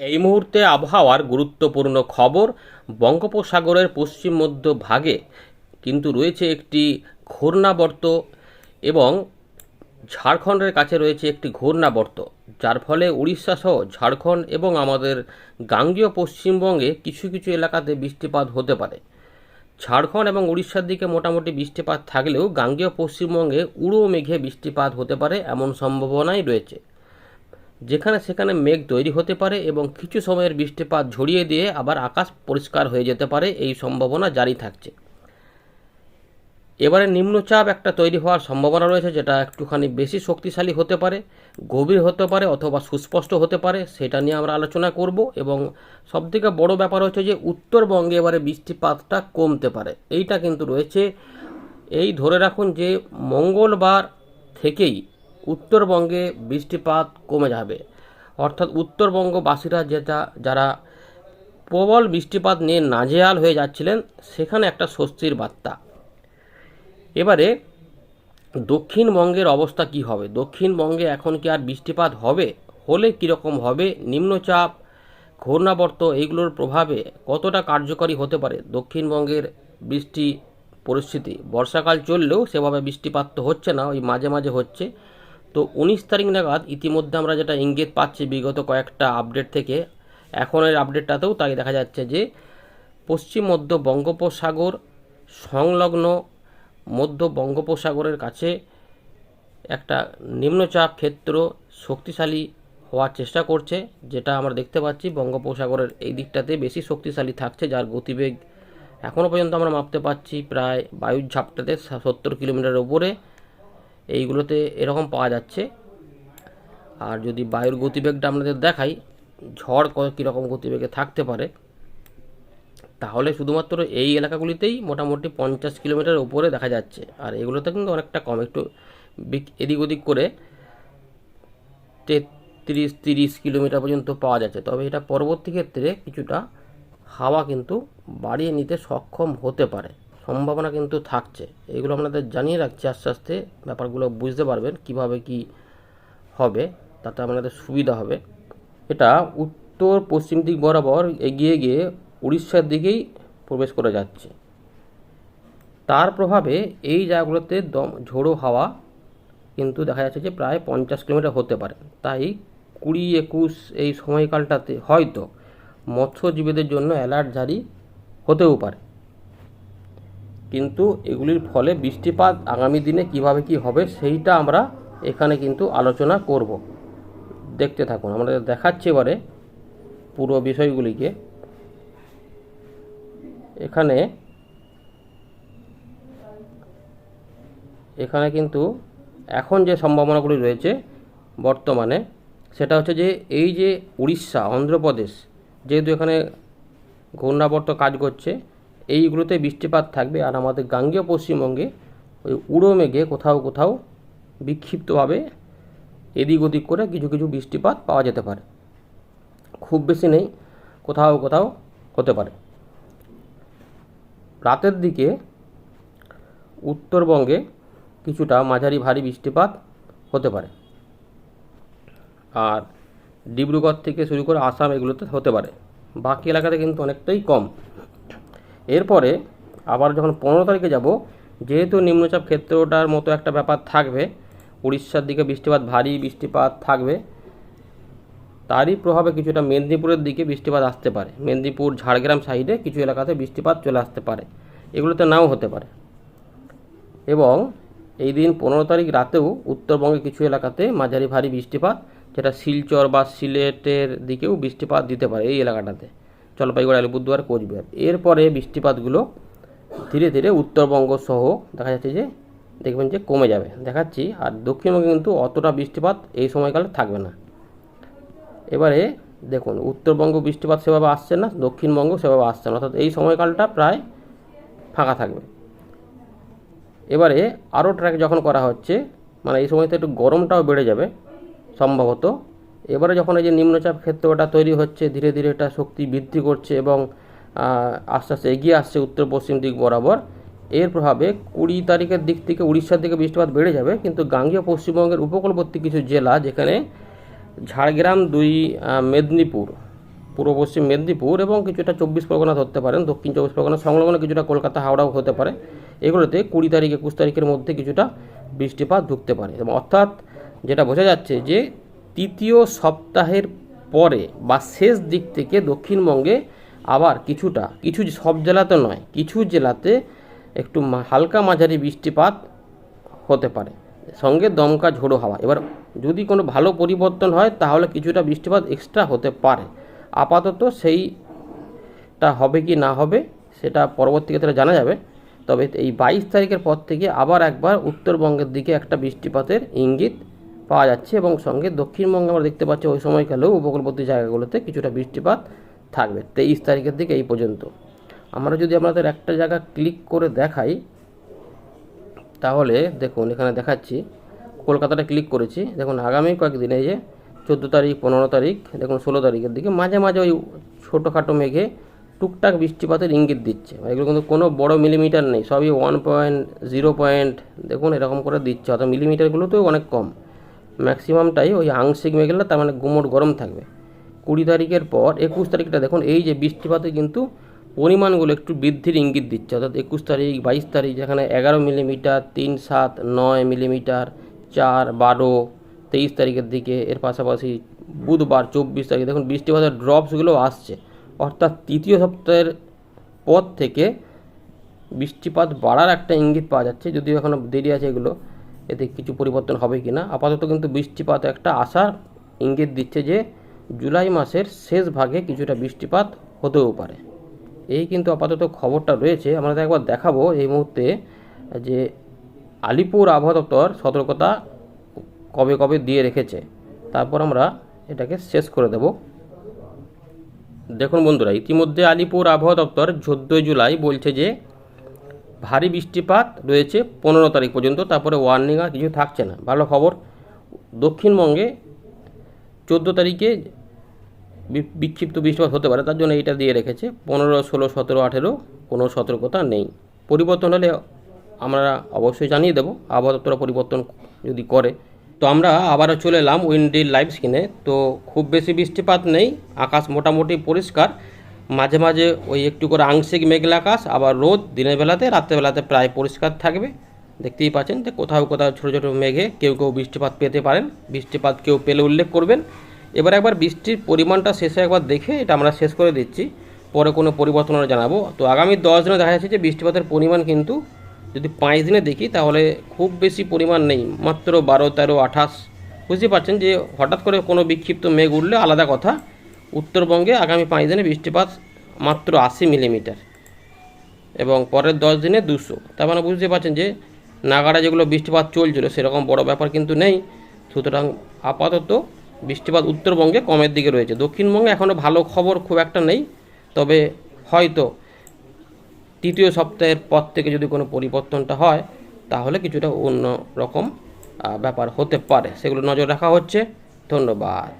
এই মুহূর্তে আবহাওয়ার গুরুত্বপূর্ণ খবর বঙ্গোপসাগরের পশ্চিম মধ্য ভাগে কিন্তু রয়েছে একটি ঘূর্ণাবর্ত এবং ঝাড়খণ্ডের কাছে রয়েছে একটি ঘূর্ণাবর্ত, যার ফলে উড়িষ্যা সহ ঝাড়খণ্ড এবং আমাদের গাঙ্গীয় পশ্চিমবঙ্গে কিছু কিছু এলাকাতে বৃষ্টিপাত হতে পারে। ঝাড়খণ্ড এবং উড়িষ্যার দিকে মোটামুটি বৃষ্টিপাত থাকলেও গাঙ্গীয় পশ্চিমবঙ্গে উড়ো মেঘে বৃষ্টিপাত হতে পারে এমন সম্ভাবনাই রয়েছে। যেখানে সেখানে মেঘ তৈরি হতে পারে এবং কিছু সময়ের বৃষ্টিপাত ঝরিয়ে দিয়ে আবার আকাশ পরিষ্কার হয়ে যেতে পারে, এই সম্ভাবনা জারি থাকছে। এবারে নিম্নচাপ একটা তৈরি হওয়ার সম্ভাবনা রয়েছে, যেটা একটুখানি বেশি শক্তিশালী হতে পারে, গভীর হতে পারে অথবা সুস্পষ্ট হতে পারে, সেটা নিয়ে আমরা আলোচনা করব এবং সবথেকে বড় ব্যাপার হচ্ছে যে উত্তরবঙ্গে এবারে বৃষ্টিপাতটা কমতে পারে। এইটা কিন্তু রয়েছে, এই ধরে রাখুন যে মঙ্গলবার থেকেই উত্তরবঙ্গে বৃষ্টিপাত কমে যাবে। অর্থাৎ উত্তরবঙ্গবাসীরা যেটা, যারা প্রবল বৃষ্টিপাত নিয়ে নাজেহাল হয়ে যাচ্ছিলেন, সেখানে একটা স্বস্তির বার্তা। এবারে দক্ষিণবঙ্গের অবস্থা কি হবে? দক্ষিণবঙ্গে এখন কি আর বৃষ্টিপাত হবে? হলে কীরকম হবে? নিম্নচাপ, ঘূর্ণাবর্ত এইগুলোর প্রভাবে কতটা কার্যকরী হতে পারে দক্ষিণবঙ্গের বৃষ্টি পরিস্থিতি? বর্ষাকাল চললেও সেভাবে বৃষ্টিপাত তো হচ্ছে না, ওই মাঝে মাঝে হচ্ছে। তো উনিশ তারিখ নাগাদ ইতিমধ্যে আমরা যেটা ইঙ্গিত পাচ্ছি বিগত কয়েকটা আপডেট থেকে, এখনের আপডেটটাতেও তাই দেখা যাচ্ছে যে, পশ্চিম মধ্য বঙ্গোপসাগর সংলগ্ন মধ্য বঙ্গোপসাগরের কাছে একটা নিম্নচাপ ক্ষেত্র শক্তিশালী হওয়ার চেষ্টা করছে, যেটা আমরা দেখতে পাচ্ছি বঙ্গোপসাগরের এই দিকটাতে বেশি শক্তিশালী থাকছে, যার গতিবেগ এখনও পর্যন্ত আমরা মাপতে পারছি প্রায় বায়ুর ঝাপটাতে সত্তর কিলোমিটার উপরে। এইগুলোতে এরকম পাওয়া যাচ্ছে। আর যদি বায়ুর গতিবেগটা আপনাদের দেখাই, ঝড় কীরকম গতিবেগে থাকতে পারে, তাহলে শুধুমাত্র এই এলাকাগুলিতেই মোটামুটি পঞ্চাশ কিলোমিটার উপরে দেখা যাচ্ছে। আর এগুলোতে কিন্তু অনেকটা কম, একটু এদিক ওদিক করে তেত্রিশ, তিরিশ কিলোমিটার পর্যন্ত পাওয়া যাচ্ছে। তবে এটা পরবর্তী ক্ষেত্রে কিছুটা হাওয়া কিন্তু বাড়িয়ে নিতে সক্ষম হতে পারে। সম্ভাবনা কিন্তু থাকছে। এগুলো আপনাদের জানিয়ে রাখছি। আস্তে আস্তে ব্যাপারগুলো বুঝতে পারবেন কীভাবে কি হবে, তাতে আপনাদের সুবিধা হবে। এটা উত্তর পশ্চিম দিক বরাবর এগিয়ে গিয়ে উড়িষ্যার দিকেই প্রবেশ করে যাচ্ছে। তার প্রভাবে এই জায়গাগুলোতে দম, ঝোড়ো হাওয়া কিন্তু দেখা যাচ্ছে যে প্রায় পঞ্চাশ কিলোমিটার হতে পারে। তাই কুড়ি একুশ এই সময়কালটাতে হয়তো মৎস্যজীবীদের জন্য অ্যালার্ট জারি হতেও পারে। কিন্তু এগুলির ফলে বৃষ্টিপাত আগামী দিনে কীভাবে কি হবে সেইটা আমরা এখানে কিন্তু আলোচনা করব। দেখতে থাকুন আমরা দেখাচ্ছি এবারে পুরো বিষয়গুলিকে। এখানে এখানে কিন্তু এখন যে সম্ভাবনাগুলি রয়েছে বর্তমানে, সেটা হচ্ছে যে এই যে উড়িষ্যা, অন্ধ্রপ্রদেশ, যেহেতু এখানে ঘূর্ণাবর্ত কাজ করছে এইগুলোতে বৃষ্টিপাত থাকবে আর আমাদের গাঙ্গেয় পশ্চিমবঙ্গে ওই উড়ো মেঘে কোথাও কোথাও বিক্ষিপ্তভাবে এদিক ওদিক করে কিছু কিছু বৃষ্টিপাত পাওয়া যেতে পারে। খুব বেশি নেই, কোথাও কোথাও হতে পারে। রাতের দিকে উত্তরবঙ্গে কিছুটা মাঝারি ভারী বৃষ্টিপাত হতে পারে। আর ডিব্রুগড় থেকে শুরু করে আসাম এগুলোতে হতে পারে। বাকি এলাকাতে কিন্তু অনেকটাই কম। এরপরে আবার যখন পনেরো তারিখে যাব, যেহেতু নিম্নচাপ ক্ষেত্রটার মতো একটা ব্যাপার থাকবে, উড়িষ্যার দিকে বৃষ্টিপাত, ভারী বৃষ্টিপাত থাকবে, তারই প্রভাবে কিছুটা মেদিনীপুরের দিকে বৃষ্টিপাত আসতে পারে। মেদিনীপুর, ঝাড়গ্রাম সাইডে কিছু এলাকাতে বৃষ্টিপাত চলে আসতে পারে। এগুলোতে নাও হতে পারে। এবং এই দিন পনেরো তারিখ রাতেও উত্তরবঙ্গে কিছু এলাকাতে মাঝারি ভারী বৃষ্টিপাত, যেটা শিলচর বা সিলেটের দিকেও বৃষ্টিপাত দিতে পারে এই এলাকাটাতে। জলপাইগুড়ি, আলিপুরদুয়ার, কোচবিহার। এরপরে বৃষ্টিপাতগুলো ধীরে ধীরে উত্তরবঙ্গ সহ দেখা যাচ্ছে যে দেখবেন যে কমে যাবে। দেখাচ্ছি, আর দক্ষিণবঙ্গে কিন্তু অতটা বৃষ্টিপাত এই সময়কালে থাকবে না। এবারে দেখুন, উত্তরবঙ্গ বৃষ্টিপাত সেভাবে আসছে না, দক্ষিণবঙ্গ সেভাবে আসছে না, অর্থাৎ এই সময়কালটা প্রায় ফাঁকা থাকবে। এবারে আরও ট্র্যাক যখন করা হচ্ছে মানে এই সময়তে একটু গরমটাও বেড়ে যাবে, সম্ভবত এবারে যখন এই যে নিম্নচাপ ক্ষেত্র ওটা তৈরি হচ্ছে, ধীরে ধীরে এটা শক্তি বৃদ্ধি করছে এবং আস্তে আস্তে এগিয়ে আসছে উত্তর পশ্চিম দিক বরাবর, এর প্রভাবে কুড়ি তারিখের দিক থেকে উড়িষ্যার দিকে বৃষ্টিপাত বেড়ে যাবে। কিন্তু গাঙ্গেয় পশ্চিমবঙ্গের উপকূলবর্তী কিছু জেলা, যেখানে ঝাড়গ্রাম দুই মেদিনীপুর, পূর্ব পশ্চিম মেদিনীপুর এবং কিছুটা চব্বিশ পরগনা ধরতে পারেন, দক্ষিণ চব্বিশ পরগনা সংলগ্ন কিছুটা কলকাতা, হাওড়াও হতে পারে। এগুলোতে কুড়ি তারিখ, একুশ তারিখের মধ্যে কিছুটা বৃষ্টিপাত ঢুকতে পারে। এবং অর্থাৎ যেটা বোঝা যাচ্ছে যে তৃতীয় সপ্তাহের পরে বা শেষ দিক থেকে দক্ষিণবঙ্গে আবার কিছুটা, কিছু সব জেলাতে নয়, কিছু জেলাতে একটু হালকা মাঝারি বৃষ্টিপাত হতে পারে। সঙ্গে দমকা ঝোড়ো হাওয়া। এবার যদি কোনো ভালো পরিবর্তন হয়, তাহলে কিছুটা বৃষ্টিপাত এক্সট্রা হতে পারে। আপাতত সেইটা হবে কি না হবে, সেটা পরবর্তী ক্ষেত্রে জানা যাবে। তবে এই বাইশ তারিখের পর থেকে আবার একবার উত্তরবঙ্গের দিকে একটা বৃষ্টিপাতের ইঙ্গিত পাওয়া যাচ্ছে এবং সঙ্গে দক্ষিণবঙ্গে আমরা দেখতে পাচ্ছি ওই সময়কালেও উপকূলবর্তী জায়গাগুলোতে কিছুটা বৃষ্টিপাত থাকবে। তেইশ তারিখের দিকে এই পর্যন্ত। আমরা যদি আমাদের একটা জায়গা ক্লিক করে দেখাই, তাহলে দেখুন এখানে দেখাচ্ছি, কলকাতাটা ক্লিক করেছি। দেখুন আগামী কয়েকদিনে যে চোদ্দ তারিখ, পনেরো তারিখ, দেখুন ষোলো তারিখের দিকে মাঝে মাঝে ওই ছোটোখাটো মেঘে টুকটাক বৃষ্টিপাতের ইঙ্গিত দিচ্ছে। এগুলো কিন্তু কোনো বড় মিলিমিটার নেই, সবই ওয়ান পয়েন্ট জিরো পয়েন্ট দেখুন এরকম করে দিচ্ছে। অর্থাৎ মিলিমিটারগুলোতেও অনেক কম। ম্যাক্সিমামটাই ওই আংশিক মেঘলা তার মানে গুমোট গরম থাকবে। কুড়ি তারিখের পর একুশ তারিখটা দেখুন, এই যে বৃষ্টিপাতে কিন্তু পরিমাণগুলো একটু বৃদ্ধির ইঙ্গিত দিচ্ছে। অর্থাৎ একুশ তারিখ, বাইশ তারিখ, যেখানে এগারো মিলিমিটার তিন সাত, নয় মিলিমিটার চার, বারো, তেইশ তারিখের দিকে। এর পাশাপাশি বুধবার, চব্বিশ তারিখ, দেখুন বৃষ্টিপাতের ড্রপসগুলো আসছে। অর্থাৎ তৃতীয় সপ্তাহের পর থেকে বৃষ্টিপাত বাড়ার একটা ইঙ্গিত পাওয়া যাচ্ছে। যদিও এখনও দেরি আছে এগুলো। এতে কিছু পরিবর্তন হবে কি না আপাতত কিন্তু বৃষ্টিপাত একটা আশার ইঙ্গিত দিচ্ছে যে জুলাই মাসের শেষ ভাগে কিছুটা বৃষ্টিপাত হতেও পারে। এই কিন্তু আপাতত খবরটা রয়েছে। আমরা একবার দেখাবো এই মুহূর্তে যে আলিপুর আবহাওয়া দপ্তর সতর্কতা কবে কবে দিয়ে রেখেছে। তারপর আমরা এটাকে শেষ করে দেব। দেখুন বন্ধুরা, ইতিমধ্যে আলিপুর আবহাওয়া দপ্তর চোদ্দোই জুলাই বলছে যে ভারী বৃষ্টিপাত রয়েছে পনেরো তারিখ পর্যন্ত, তারপরে ওয়ার্নিং আর কিছু থাকছে না। ভালো খবর, দক্ষিণবঙ্গে চোদ্দ তারিখে বিক্ষিপ্ত বৃষ্টিপাত হতে পারে, তার জন্য এইটা দিয়ে রেখেছে। পনেরো, ষোলো, সতেরো, আঠেরো, কোনো সতর্কতা নেই। পরিবর্তন হলে আমরা অবশ্যই জানিয়ে দেবো, আবহাওয়া দপ্তর পরিবর্তন যদি করে। তো আমরা আবারও চলে এলাম উইন্ডি লাইভ স্ক্রিনে। তো খুব বেশি বৃষ্টিপাত নেই, আকাশ মোটামুটি পরিষ্কার। মাঝে মাঝে ওই একটু করে আংশিক মেঘলা আকাশ, আবার রোদ, দিনের বেলাতে রাত্রেবেলাতে প্রায় পরিষ্কার থাকবে। দেখতেই পাচ্ছেন যে কোথাও কোথাও ছোটো ছোটো মেঘে কেউ কেউ বৃষ্টিপাত পেতে পারেন। বৃষ্টিপাত কেউ পেলে উল্লেখ করবেন। এবার একবার বৃষ্টির পরিমাণটা শেষে একবার দেখে এটা আমরা শেষ করে দিচ্ছি। পরে কোনো পরিবর্তন জানাব। তো আগামী দশ দিনে দেখা যাচ্ছে যে বৃষ্টিপাতের পরিমাণ কিন্তু যদি পাঁচ দিনে দেখি তাহলে খুব বেশি পরিমাণ নেই। মাত্র বারো, তেরো, আঠাশ। বুঝতে পারছেন যে হঠাৎ করে কোনো বিক্ষিপ্ত মেঘ উঠলে আলাদা কথা। উত্তরবঙ্গে আগামী পাঁচ দিনে বৃষ্টিপাত মাত্র আশি মিলিমিটার এবং পরের দশ দিনে দুশো। তার মানে বুঝতে পারছেন যে নাগাড়া যেগুলো বৃষ্টিপাত চলছিল সেরকম বড় ব্যাপার কিন্তু নেই। সুতরাং আপাতত বৃষ্টিপাত উত্তরবঙ্গে কমের দিকে রয়েছে। দক্ষিণবঙ্গে এখনও ভালো খবর খুব একটা নেই। তবে হয়তো তৃতীয় সপ্তাহের পর থেকে যদি কোনো পরিবর্তনটা হয়, তাহলে কিছুটা অন্য রকম ব্যাপার হতে পারে। সেগুলো নজর রাখা হচ্ছে। ধন্যবাদ।